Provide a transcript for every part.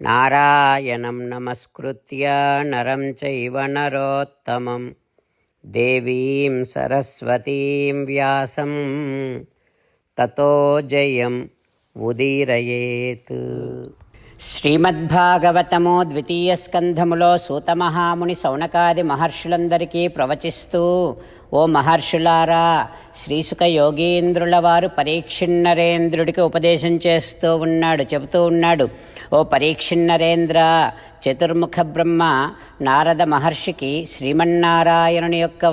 నారాయణం నమస్కృత్య నరం చైవ నరోత్తమం దేవీం సరస్వతీం వ్యాసం తతో జయం ఉదీరయేత్ శ్రీమద్భాగవతము ద్వితీయ స్కంధములో సూతమహాముని సౌనకాది మహర్షులందరికీ ప్రవచిస్తూ ఓ మహర్షులారా శ్రీసుక యోగీంద్రుల వారు పరీక్షిన్నరేంద్రుడికి ఉపదేశం చేస్తూ ఉన్నాడు చెబుతూ ఉన్నాడు ఓ పరీక్షిన్నరేంద్ర చతుర్ముఖ బ్రహ్మ నారద మహర్షికి శ్రీమన్నారాయణుని యొక్క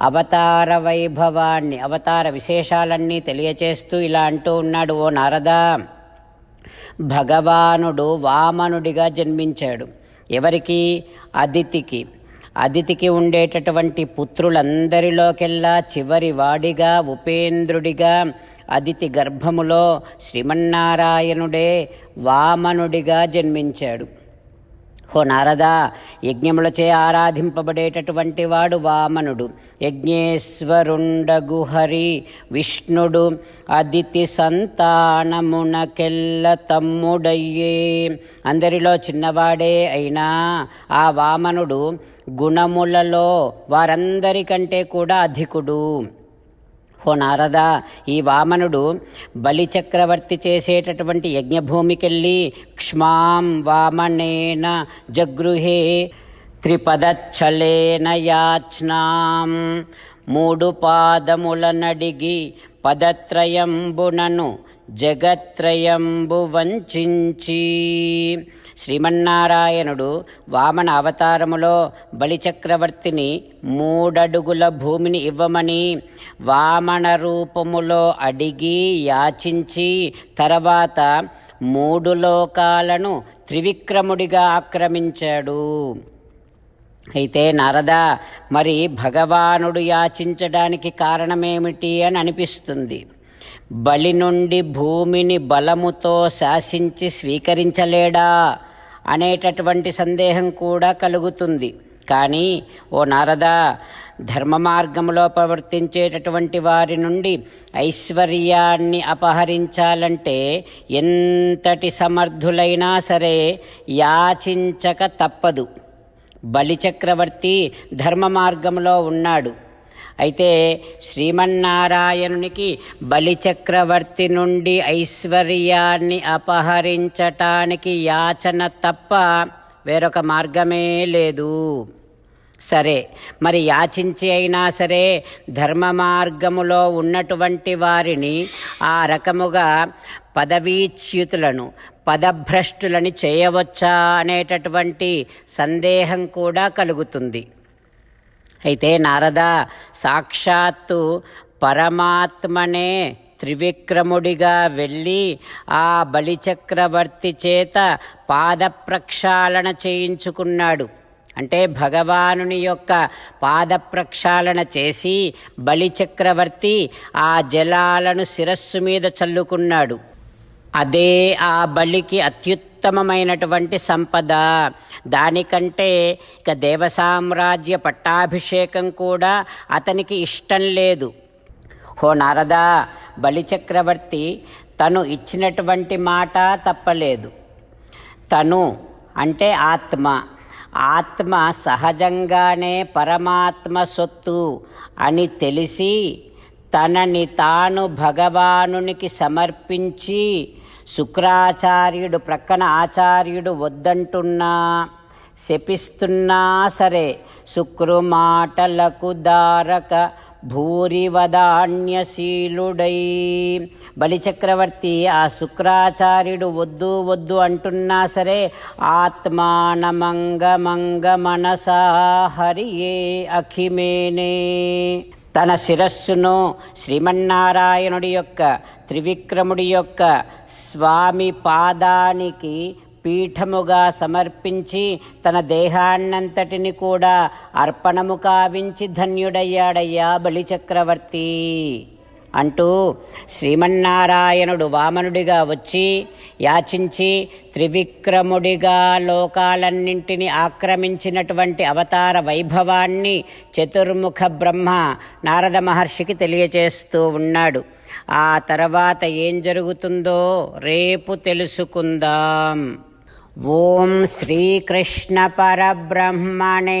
అవతార వైభవాన్ని అవతార విశేషాలన్నీ తెలియచేస్తూ ఇలా అంటూ ఉన్నాడు ఓ నారద భగవానుడు వామనుడిగా జన్మించాడు. ఎవరికి? అదితికి. అదితికి ఉండేటటువంటి పుత్రులందరిలోకెల్లా చివరి వాడిగా ఉపేంద్రుడిగా అదితి గర్భములో శ్రీమన్నారాయణుడే వామనుడిగా జన్మించాడు. ఓ నారదా యజ్ఞములచే ఆరాధింపబడేటటువంటి వాడు వామనుడు. యజ్ఞేశ్వరుండగుహరి విష్ణుడు అదితి సంతానమునకెల్ల తమ్ముడయ్యే. అందరిలో చిన్నవాడే అయినా ఆ వామనుడు గుణములలో వారందరికంటే కూడా అధికుడు. ఓ నారదా ఈ వామనుడు బలిచక్రవర్తి చేసేటటువంటి యజ్ఞభూమికెళ్ళి క్ష్మాం వామనేన జగృహే త్రిపదచ్చలేన యాచ్నాం. మూడు పాదముల నడిగి పదత్రయంబునను జగత్రయంబు వంచించి. శ్రీమన్నారాయణుడు వామన అవతారములో బలిచక్రవర్తిని మూడడుగుల భూమిని ఇవ్వమని వామన రూపములో అడిగి యాచించి తర్వాత మూడు లోకాలను త్రివిక్రముడిగా ఆక్రమించాడు. అయితే నారద మరి భగవానుడు యాచించడానికి కారణమేమిటి అని అనిపిస్తుంది. బలి నుండి భూమిని బలముతో శాసించి స్వీకరించలేడా అనేటటువంటి సందేహం కూడా కలుగుతుంది. కానీ ఓ నారద ధర్మ మార్గంలో ప్రవర్తించేటటువంటి వారి నుండి ఐశ్వర్యాన్ని అపహరించాలంటే ఎంతటి సమర్థులైనా సరే యాచించక తప్పదు. బలిచక్రవర్తి ధర్మ మార్గంలో ఉన్నాడు. అయితే శ్రీమన్నారాయణునికి బలిచక్రవర్తి నుండి ఐశ్వర్యాన్ని అపహరించటానికి యాచన తప్ప వేరొక మార్గమే లేదు. సరే మరి యాచించి అయినా సరే ధర్మ మార్గములో ఉన్నటువంటి వారిని ఆ రకముగా పదవీచ్యుతులను పదభ్రష్టులని చేయవచ్చా అనేటటువంటి సందేహం కూడా కలుగుతుంది. అయితే నారద సాక్షాత్తు పరమాత్మనే త్రివిక్రముడిగా వెళ్ళి ఆ బలిచక్రవర్తి చేత పాద ప్రక్షాళన చేయించుకున్నాడు. అంటే భగవానుని యొక్క పాద ప్రక్షాళన చేసి బలిచక్రవర్తి ఆ జలాలను శిరస్సు మీద చల్లుకున్నాడు. అదే ఆ బలికి ఉత్తమమైనటువంటి సంపద. దానికంటే ఇక దేవసామ్రాజ్య పట్టాభిషేకం కూడా అతనికి ఇష్టం లేదు. హో నారదా బలిచక్రవర్తి తను ఇచ్చినటువంటి మాట తప్పలేదు. తను అంటే ఆత్మ. ఆత్మ సహజంగానే పరమాత్మ సొత్తు అని తెలిసి తనని తాను భగవానునికి సమర్పించి శుక్రాచార్యుడు ప్రక్కన ఆచార్యుడు వద్దంటున్నా శపిస్తున్నా సరే శుక్రుమాటలకు దారక భూరివదాన్యశీలుడై బలిచక్రవర్తి ఆ శుక్రాచార్యుడు వద్దు వద్దు అంటున్నా సరే ఆత్మానమంగమంగ మనసా హరియే అఖిమేనే. తన శిరస్సును శ్రీమన్నారాయణుడి యొక్క త్రివిక్రముడి యొక్క స్వామి పాదానికి పీఠముగా సమర్పించి తన దేహాన్నంతటిని కూడా అర్పణము కావించి ధన్యుడయ్యాడయ్యా బలిచక్రవర్తి. అంటూ శ్రీమన్నారాయణుడు వామనుడిగా వచ్చి యాచించి త్రివిక్రముడిగా లోకాలన్నింటినీ ఆక్రమించినటువంటి అవతార వైభవాన్ని చతుర్ముఖ బ్రహ్మ నారద మహర్షికి తెలియచేస్తూ ఉన్నాడు. ఆ తర్వాత ఏం జరుగుతుందో రేపు తెలుసుకుందాం. ఓం శ్రీకృష్ణ పరబ్రహ్మణే